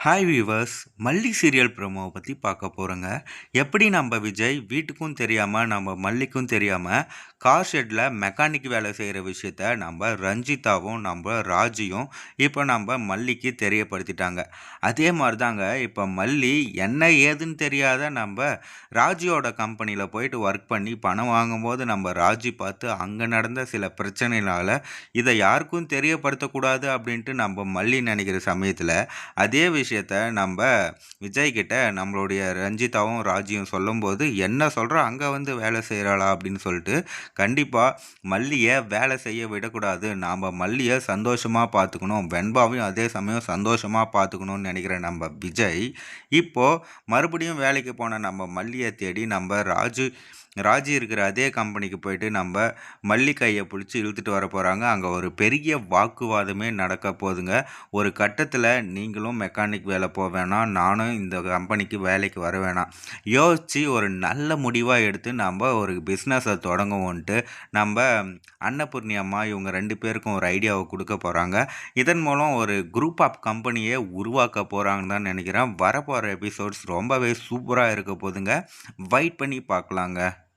Hi viewers Malli serial ப்ரோமோவை பற்றி பார்க்க போகிறோங்க எப்படி நம்ம விஜய் வீட்டுக்கும் தெரியாமல் நம்ம மல்லிக்கும் தெரியாமல் கார் ஷெட்டில் மெக்கானிக் வேலை செய்கிற விஷயத்த நம்ம ரஞ்சிதாவும் நம்ம ராஜியும் இப்போ நம்ம மல்லிக்கு தெரியப்படுத்திட்டாங்க. அதே மாதிரி தாங்க இப்போ மல்லி என்ன ஏதுன்னு தெரியாத நம்ம ராஜியோட கம்பெனியில் போயிட்டு ஒர்க் பண்ணி பணம் வாங்கும்போது நம்ம ராஜி பார்த்து அங்கே நடந்த சில பிரச்சனைனால இதை யாருக்கும் தெரியப்படுத்தக்கூடாது அப்படின்ட்டு நம்ம மல்லி நினைக்கிற சமயத்தில் அதே விஷயத்த நம்ம விஜய்கிட்ட நம்மளுடைய ரஞ்சிதாவும் ராஜியும் சொல்லும்போது என்ன சொல்கிறோம் அங்கே வந்து வேலை செய்கிறாளா அப்படின்னு சொல்லிட்டு கண்டிப்பாக மல்லியை வேலை செய்ய விடக்கூடாது. நாம் மல்லியை சந்தோஷமாக பார்த்துக்கணும் வெண்பாவையும் அதே சமயம் சந்தோஷமாக பார்த்துக்கணும்னு நினைக்கிற நம்ம விஜய் இப்போது மறுபடியும் வேலைக்கு போன நம்ம மல்லியை தேடி நம்ம ராஜு ராஜி இருக்கிற அதே கம்பெனிக்கு போயிட்டு நம்ம மல்லிகையை பிடிச்சி இழுத்துட்டு வர போகிறாங்க அங்கே ஒரு பெரிய வாக்குவாதமே நடக்க போகுதுங்க. ஒரு கட்டத்தில் நீங்களும் மெக்கானிக் வேலை போக வேணாம். நானும் இந்த கம்பெனிக்கு வேலைக்கு வர வேணாம். யோசித்து ஒரு நல்ல முடிவாக எடுத்து நம்ம ஒரு பிஸ்னஸை தொடங்குவோன்ட்டு நம்ம அன்னபூர்ணி அம்மா இவங்க ரெண்டு பேருக்கும் ஒரு ஐடியாவை கொடுக்க போகிறாங்க இதன் மூலம் ஒரு குரூப் ஆஃப் கம்பெனியை உருவாக்க போகிறாங்கன்னு தான் நினைக்கிறேன். வரப்போகிற எபிசோட்ஸ் ரொம்பவே சூப்பராக இருக்க போதுங்க வெயிட் பண்ணி பார்க்கலாங்க.